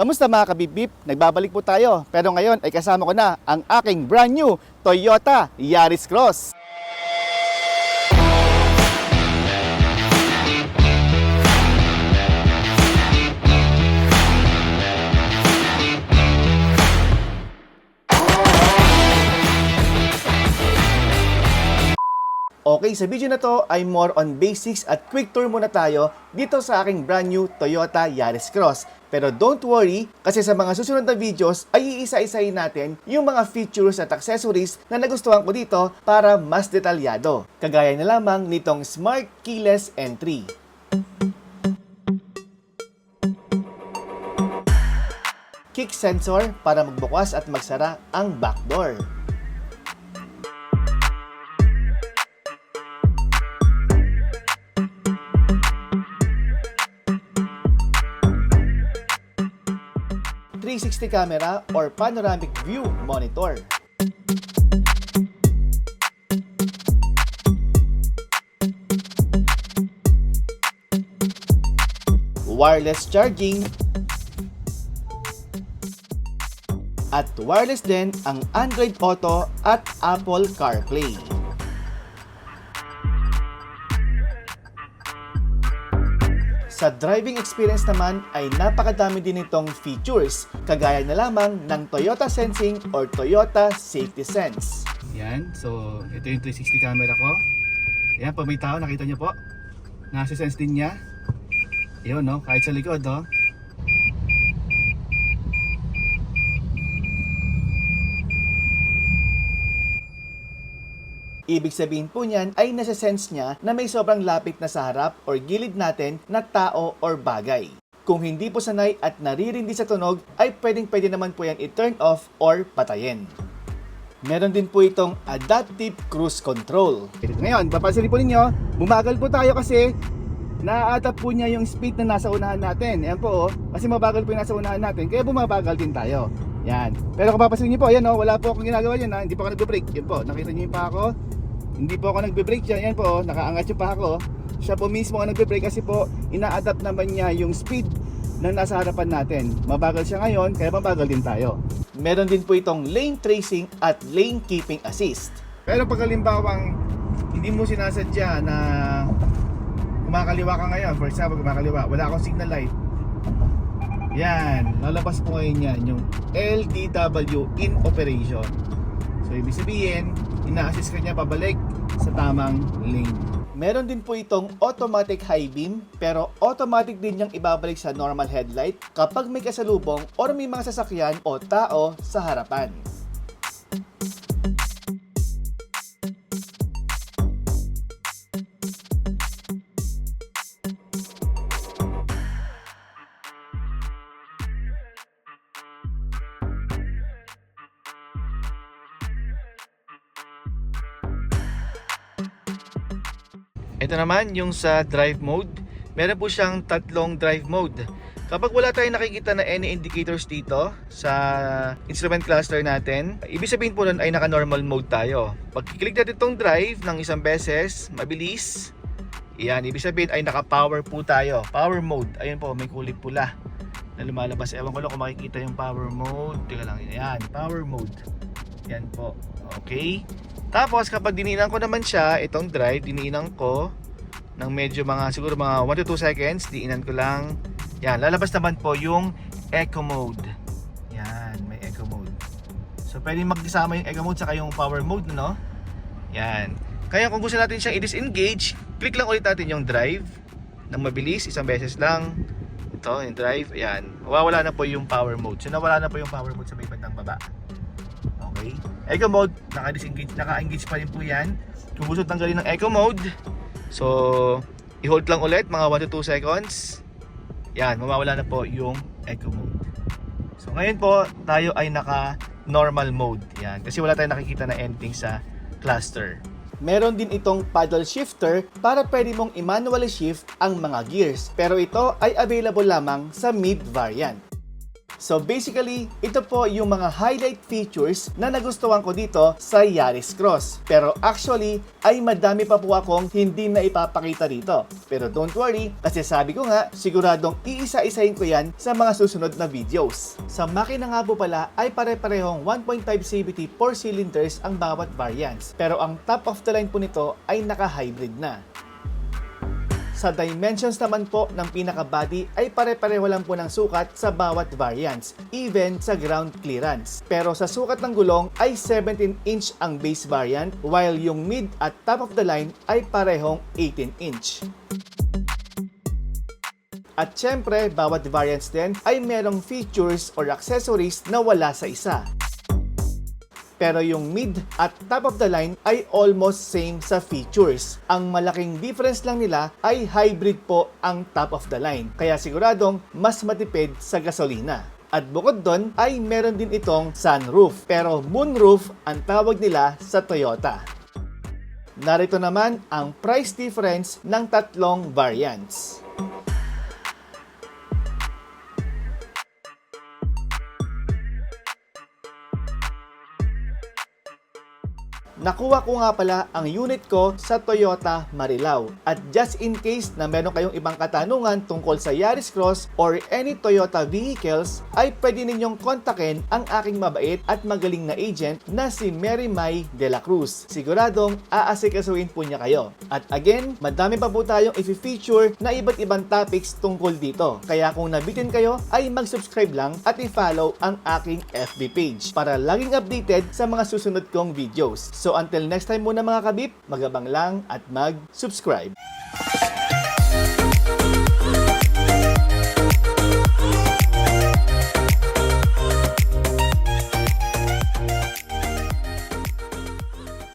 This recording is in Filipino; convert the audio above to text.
Kamusta mga kabibip? Nagbabalik po tayo. Pero ngayon ay kasama ko na ang aking brand new Toyota Yaris Cross. Okay, sa video na to ay more on basics at quick tour muna tayo dito sa aking brand new Toyota Yaris Cross. Pero don't worry, kasi sa mga susunod na videos ay iisa-isahin natin yung mga features at accessories na nagustuhan ko dito para mas detalyado. Kagaya na lamang nitong Smart Keyless Entry. Kick sensor para magbukas at magsara ang back door. ...360 camera or panoramic view monitor. Wireless charging at wireless din ang Android Auto at Apple CarPlay. Sa driving experience naman ay napakadami din itong features, kagaya na lamang ng Toyota Sensing or Toyota Safety Sense. Yan. So, ito yung 360 camera ko. Yan, pag may tao, nakita nyo po. Nasa-sense din niya. Yun, no? Kahit sa likod, no? Ibig sabihin po niyan ay nasa-sense niya na may sobrang lapit na sa harap or gilid natin na tao or bagay. Kung hindi po sanay at naririndi sa tunog, ay pwedeng pwede naman po yan i-turn off or patayin. Meron din po itong Adaptive Cruise Control. Ngayon, papansin po ninyo, bumagal po tayo kasi na-adapt po niya yung speed na nasa unahan natin. Yan po, oh. Kasi mabagal po yung nasa unahan natin, kaya bumabagal din tayo. Yan. Pero kung papansin niyo po, yan oh, wala po akong ginagawa yan ha. Hindi po ako nagbe-brake. Yan po, nakita niyo pa ako. Hindi po ako nagbe-brake dyan. Yan po, oh, nakaangat yung pa ako. Siya po mismo ang nagbe-brake kasi po ina-adapt naman niya yung speed na nasa harapan natin. Mabagal siya ngayon, kaya mabagal din tayo. Meron din po itong lane tracing at lane keeping assist. Pero pag halimbawang hindi mo sinasadya na kumakaliwa ka ngayon, for example, kumakaliwa, wala akong signal light. Yan, lalabas po ngayon yan, yung LDW in operation. So, ibig sabihin, ina-assist ka niya pabalik sa tamang lane. Meron din po itong automatic high beam pero automatic din niyang ibabalik sa normal headlight kapag may kasalubong or may mga sasakyan o tao sa harapan. Ito naman yung sa drive mode. Meron po siyang tatlong drive mode. Kapag wala tayong nakikita na any indicators dito sa instrument cluster natin, ibig sabihin po nun ay naka-normal mode tayo. Pag click natin itong drive ng isang beses, mabilis, yan, ibig sabihin ay naka-power po tayo. Power mode, ayun po, may kulay pula na lumalabas. Ewan ko lang kung makikita yung power mode. Teka lang, yan, power mode. Yan po, okay. Tapos kapag diniinan ko naman siya, itong drive, diniinan ko ng medyo mga siguro mga 1 to 2 seconds, diinan ko lang. Yan, lalabas naman po yung eco mode. Yan, may eco mode. So pwede magkasama yung eco mode saka yung power mode, no? Yan. Kaya kung gusto natin siyang i-disengage, click lang ulit natin yung drive ng mabilis, isang beses lang. Ito, yung drive, ayan. Mawawala na po yung power mode. So nawala na po yung power mode sa may bandang baba. Okay. Eco mode, naka-disengage, naka-engage pa rin po yan. Kung gusto tanggalin ng eco mode, so i-hold lang ulit mga 1 to 2 seconds. Yan, mawawala na po yung eco mode. So ngayon po, tayo ay naka normal mode. Yan, kasi wala tayong nakikita na anything sa cluster. Meron din itong paddle shifter para pwede mong i-manually shift ang mga gears pero ito ay available lamang sa mid variant. So basically, ito po yung mga highlight features na nagustuhan ko dito sa Yaris Cross. Pero actually, ay madami pa po akong hindi na ipapakita dito. Pero don't worry, kasi sabi ko nga, siguradong iisa-isahin ko yan sa mga susunod na videos. Sa makina nga po pala ay pare-parehong 1.5 CVT 4 cylinders ang bawat variants. Pero ang top of the line po nito ay naka-hybrid na. Sa dimensions naman po ng pinaka-body ay pare-pareho lang po ng sukat sa bawat variants, even sa ground clearance. Pero sa sukat ng gulong ay 17-inch ang base variant, while yung mid at top of the line ay parehong 18-inch. At syempre, bawat variants din ay merong features or accessories na wala sa isa. Pero yung mid at top of the line ay almost same sa features. Ang malaking difference lang nila ay hybrid po ang top of the line. Kaya siguradong mas matipid sa gasolina. At bukod doon ay meron din itong sunroof. Pero moonroof ang tawag nila sa Toyota. Narito naman ang price difference ng tatlong variants. Nakuha ko nga pala ang unit ko sa Toyota Marilao. At just in case na meron kayong ibang katanungan tungkol sa Yaris Cross or any Toyota vehicles, ay pwede ninyong kontakin ang aking mabait at magaling na agent na si Mary May De La Cruz. Siguradong aasikasuhin po niya kayo. At again, madami pa po tayong i-feature na iba't ibang topics tungkol dito. Kaya kung nabitin kayo, ay mag-subscribe lang at i-follow ang aking FB page para laging updated sa mga susunod kong videos. So until next time muna mga kabip, magabang lang at mag-subscribe.